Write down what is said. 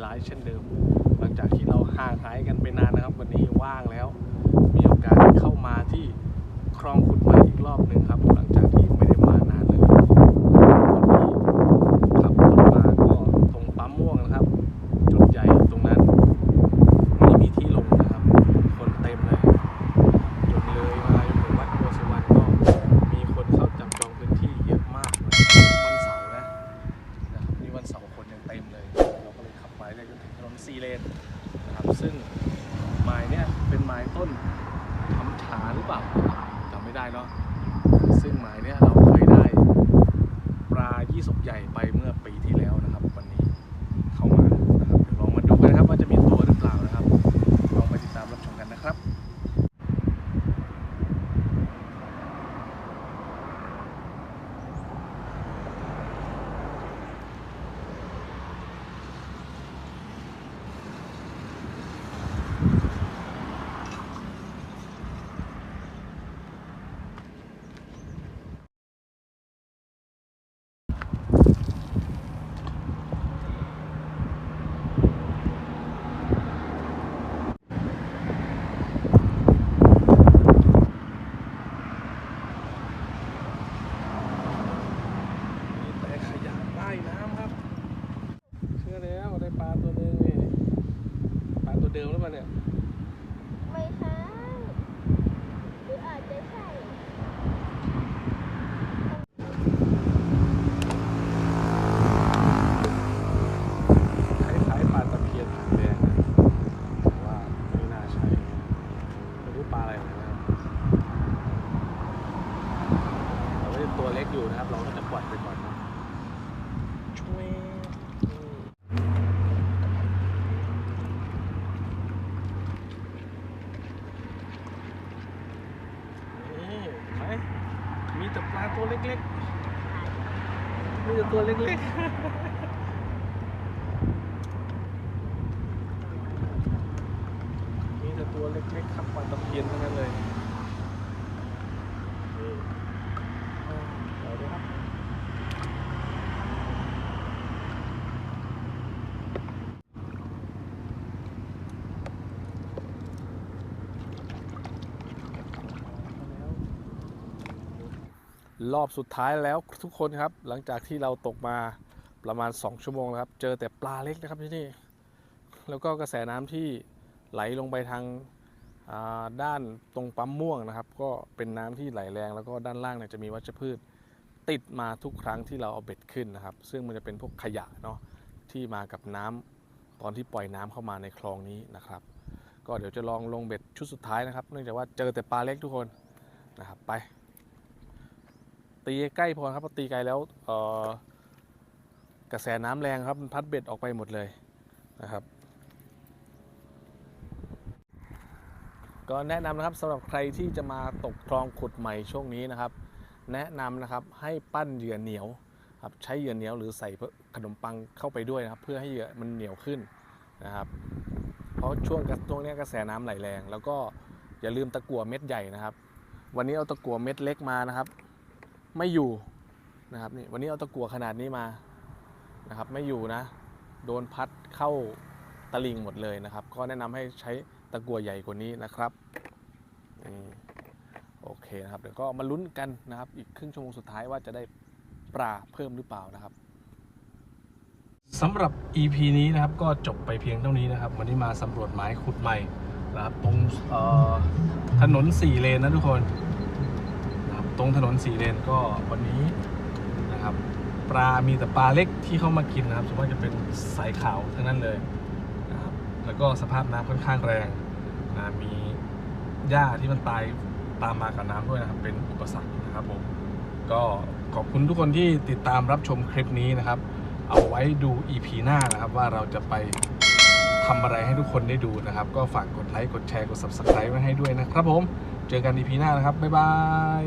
ไลฟ์เช่นเดิม หลังจากที่เราห่างหายกันไปนานนะครับ วันนี้ว่างแล้ว ไม้เนี่ยเป็นไม้ต้นคำฉาหรือเปล่าจำไม่ได้เนาะซึ่งไม้เนี่ยเราเคยได้ ปลายี่สกใหญ่ไปเมื่อปีที่แล้วนะครับ วันนี้เข้ามานะครับเดี๋ยวลองมาดูกันนะครับว่าจะมีตัวหรือเปล่านะครับลองไปติดตามรับชมกันนะครับ มีแต่ขยะใต้น้ำครับ เชื่อแล้วได้ปลาตัวหนึงนี่ปลาตัว เดิมหรือเปล่าเนี่ยไม่ใช่หรืออาจจะใช่คล้ายๆปลาตะเพียนหางแดงนะแต่ว่าไม่น่าใช่ไม่รู้ปลาอะไรเหมือนกันนะครับแต่ว่าตัวเล็กอยู่นะครับ เราก็จะปล่อยไปก่อนนะช่วยนี่ไหมมี แต่ปลาตัวเล็กๆมีแต่ตัวเล็กๆมีแต่ตัวเล็กๆครับปลาตะเพียนทั้งนั้นเลยนี่เอาเอาดูครับ รอบสุดท้ายแล้วทุกคนครับ หลังจากที่เราตกมาประมาณ 2 ชั่วโมงแล้วครับ เจอแต่ปลาเล็กนะครับที่นี่ แล้วก็กระแสน้ำที่ไหลลงไปทางาด้านตรงปั๊มม่วงนะครับ ก็เป็นน้ำที่ไหลแรง แล้วก็ด้านล่างเนี่ยจะมีวัชพืช ติดมาทุกครั้งที่เราเอาเบ็ดขึ้นนะครับ ซึ่งมันจะเป็นพวกขยะเนาะที่มากับน้ำตอนที่ปล่อยน้ำเข้ามาในคลองนี้นะครับ ก็เดี๋ยวจะลองลงเบ็ดชุดสุดท้ายนะครับ เนื่องจากว่าเจอแต่ปลาเล็กทุกคนนะครับไป ตีใกล้พอครับพราะตีไกลแล้วกระแสน้ำแรงครับมันพัดเบ็ดออกไปหมดเลยนะครับ ก็แนะนำนะครับสำหรับใครที่จะมาตกคลองขุดใหม่ช่วงนี้นะครับ แนะนำนะครับให้ปั้นเหยื่อเหนียวครับใช้เหยื่อเหนียวหรือใส่ขนมปังเข้าไปด้วยนะครับ เพื่อให้เหยื่อมันเหนียวขึ้นนะครับ เพราะช่วงกระช่วงนี้กระแสน้ำไหลแรง แล้วก็อย่าลืมตะกั่วเม็ดใหญ่นะครับ วันนี้เอาตะกั่วเม็ดเล็กมานะครับ ไม่อยู่นะครับนี่วันนี้เอาตะกั่วขนาดนี้มานะครับไม่อยู่นะ โดนพัดเข้าตะลิงหมดเลยนะครับ ก็แนะนำให้ใช้ตะกั่วใหญ่กว่านี้นะครับนี่โอเคนะครับเดี๋ยวก็มาลุ้นกันนะครับ อีกครึ่งชั่วโมงสุดท้ายว่าจะได้ปลาเพิ่มหรือเปล่านะครับสำหรับ EP นี้นะครับก็จบไปเพียงเท่านี้นะครับ วันนี้มาสำรวจไม้ขุดใหม่นะครับตรงถนนสี่เลนนะทุกคน ตรงถนนสี่เลนก็วันนี้นะครับ ปลามีแต่ปลาเล็กที่เข้ามากินนะครับส่วนมากจะเป็นสายขาวทั้งนั้นเลยนะครับแล้วก็สภาพน้ำค่อนข้างแรงนะมีหญ้าที่มันตายตามมากับน้ำด้วยนะครับ เป็นอุปสรรคนะครับผมก็ขอบคุณทุกคนที่ติดตามรับชมคลิปนี้นะครับ เอาไว้ดู EP หน้านะครับว่าเราจะไปทำอะไรให้ทุกคนได้ดูนะครับ ก็ฝากกดไลค์ กดแชร์ กด Subscribe ไว้ให้ด้วยนะครับผม เจอกัน EP หน้านะครับ บ๊ายบาย